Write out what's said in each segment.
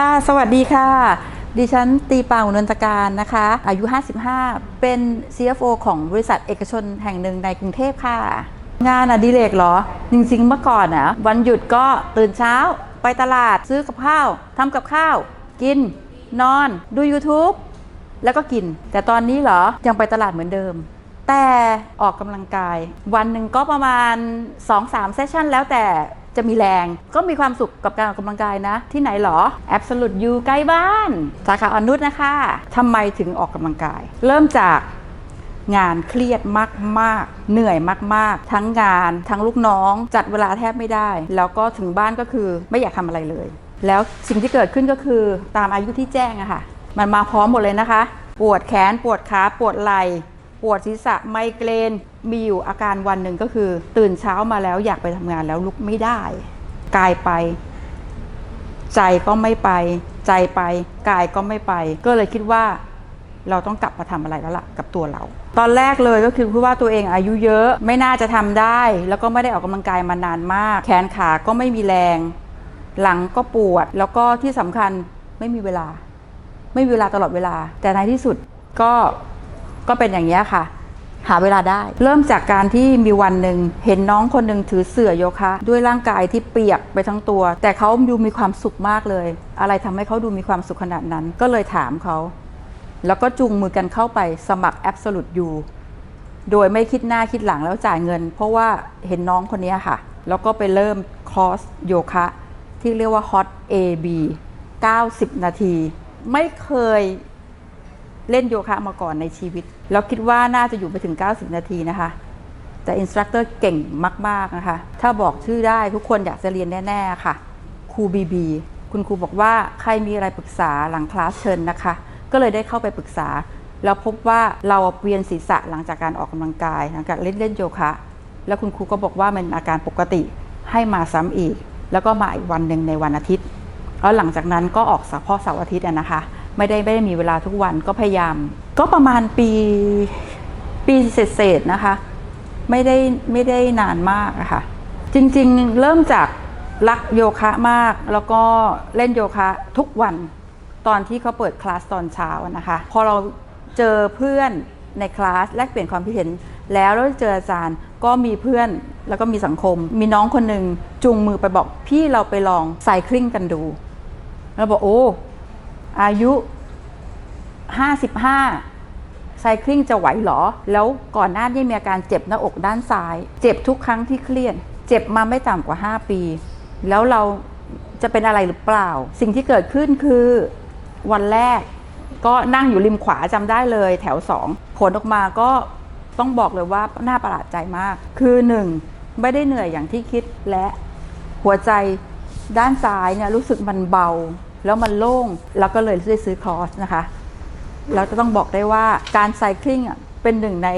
ค่ะ สวัสดีค่ะ ดิฉันตีป่าอุนนตการนะคะ อายุ 55 เป็น CFO ของบริษัทเอกชนแห่งหนึ่งในกรุงเทพค่ะ งานอดิเรกเหรอ จริงๆ เมื่อก่อนนะวันหยุดก็ตื่นเช้า ไปตลาดซื้อกับข้าวทำกับข้าว กิน นอน ดู YouTube แล้วก็กิน แต่ตอนนี้เหรอ ยังไปตลาดเหมือนเดิม แต่ออกกำลังกาย วันหนึ่งก็ประมาณ 2-3 เซสชันแล้วแต่ จะมีแรง ก็มีความสุขกับการออกกำลังกายนะ ที่ไหนหรอ Absolute อยู่ใกล้บ้าน สาขาอนุษนะคะทำไมถึงออกกำลังกาย เริ่มจากงานเครียดมากๆ เหนื่อยมากๆ ทั้งงานทั้งลูกน้อง จัดเวลาแทบไม่ได้ แล้วก็ถึงบ้านก็คือไม่อยากทำอะไรเลย แล้วสิ่งที่เกิดขึ้นก็คือตามอายุที่แจ้งอะค่ะ มันมาพร้อมหมดเลยนะคะ ปวดแขนปวดขาปวดไหล่ ปวดศีรษะไมเกรนมีอยู่อาการวันหนึ่งก็คือ ตื่นเช้ามาแล้วอยากไปทำงานแล้วลุกไม่ได้ กายไป ใจก็ไม่ไป ใจไป กายก็ไม่ไป ก็เลยคิดว่าเราต้องกลับมาทำอะไรแล้วล่ะกับตัวเรา ตอนแรกเลยก็คือพูดว่าตัวเองอายุเยอะไม่น่าจะทำได้ แล้วก็ไม่ได้ออกกำลังกายมานานมาก แขนขาก็ไม่มีแรง หลังก็ปวด แล้วก็ที่สำคัญไม่มีเวลา ไม่มีเวลาตลอดเวลา แต่ในที่สุดก็ ก็เป็นอย่างนี้ค่ะ หาเวลาได้ เริ่มจากการที่มีวันหนึ่งเห็นน้องคนหนึ่งถือเสื่อโยคะ ด้วยร่างกายที่เปียกไปทั้งตัว แต่เขาดูมีความสุขมากเลย อะไรทำให้เขาดูมีความสุขขนาดนั้น ก็เลยถามเขา แล้วก็จูงมือกันเข้าไปสมัคร Absolute U โดยไม่คิดหน้าคิดหลังแล้วจ่ายเงิน เพราะว่าเห็นน้องคนนี้ค่ะ แล้วก็ไปเริ่มคอร์สโยคะ ที่เรียกว่า Hot AB 90 นาที ไม่เคย เล่นโยคะมาก่อนในชีวิต แล้วคิดว่าน่าจะอยู่ไปถึง 90 นาทีนะคะ แต่อินสตรัคเตอร์เก่งมาก ๆ นะคะ ถ้าบอกชื่อได้ทุกคนอยากจะเรียนแน่ ๆ ค่ะครูบีบีคุณครูบอกว่าใครมีอะไรปรึกษาหลังคลาสเชิญนะคะ ก็เลยได้เข้าไปปรึกษา แล้วพบว่าเราเวียนศีรษะหลังจากการออกกำลังกายหลังจากเล่นเล่นโยคะ แล้วคุณครูก็บอกว่ามันอาการปกติให้มาซ้ำอีก แล้วก็มาอีกวันหนึ่งในวันอาทิตย์แล้วหลังจากนั้นก็ออกเฉพาะเสาร์อาทิตย์นะคะ ไม่ได้ไม่ได้มีเวลาทุกวันก็พยายาม ก็ประมาณปีปีเศษๆนะคะ ไม่ได้ไม่ได้นานมากะค่ะ จริงๆเริ่มจากรักโยคะมาก แล้วก็เล่นโยคะทุกวันตอนที่เขาเปิดคลาสตอนเช้านะคะ พอเราเจอเพื่อนในคลาสแลกเปลี่ยนความคิดเห็น แล้วเราเจออาจารย์ก็มีเพื่อนแล้วก็มีสังคม มีน้องคนหนึ่งจูงมือไปบอกพี่เราไปลองไซคลิงกันดู แล้วบอกโอ้ อายุ 55 ไซคลิงจะไหวเหรอ แล้วก่อนหน้านี้มีอาการเจ็บหน้าอกด้านซ้าย เจ็บทุกครั้งที่เครียด เจ็บมาไม่ต่ำกว่า 5 ปี แล้วเราจะเป็นอะไรหรือเปล่า สิ่งที่เกิดขึ้นคือวันแรก ก็นั่งอยู่ริมขวาจำได้เลย แถว 2 ผลออกมาก็ต้องบอกเลยว่าน่าประหลาดใจมาก คือ 1 ไม่ได้เหนื่อยอย่างที่คิดและหัวใจด้านซ้ายเนี่ยรู้สึกมันเบา แล้วมันโล่งแล้วก็เลยได้ซื้อคอร์สนะคะ เราจะต้องบอกได้ว่าการไซคลิงอะเป็นหนึ่งใน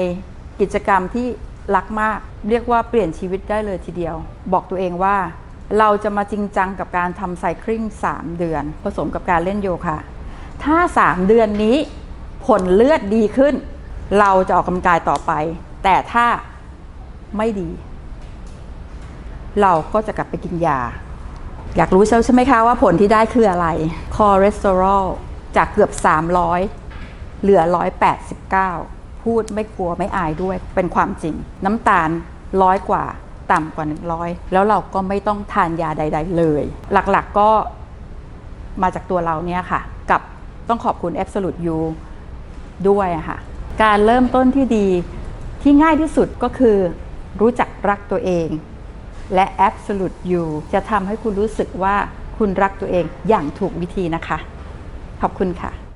กิจกรรมที่รักมาก เรียกว่าเปลี่ยนชีวิตได้เลยทีเดียว บอกตัวเองว่า เราจะมาจริงจังกับการทำไซคลิง3 เดือน ผสมกับการเล่นโยคะถ้า 3 เดือนนี้ผลเลือดดีขึ้น เราจะออกกำลังกายต่อไป แต่ถ้าไม่ดี เราก็จะกลับไปกินยา อยากรู้ใช่ไหมคะว่าผลที่ได้คืออะไร คอเลสเตอรอลจากเกือบ 300 เหลือ 189 พูดไม่กลัวไม่อายด้วยเป็นความจริง น้ำตาลร้อยกว่าต่ำกว่า 100 แล้วเราก็ไม่ต้องทานยาใด ๆ เลย หลักๆก็มาจากตัวเราเนี่ยค่ะ กับต้องขอบคุณ Absolute You ด้วยค่ะ การเริ่มต้นที่ดีที่ง่ายที่สุดก็คือรู้จักรักตัวเอง และ Absolute You จะทำให้คุณรู้สึกว่าคุณรักตัวเองอย่างถูกวิธีนะคะ ขอบคุณค่ะ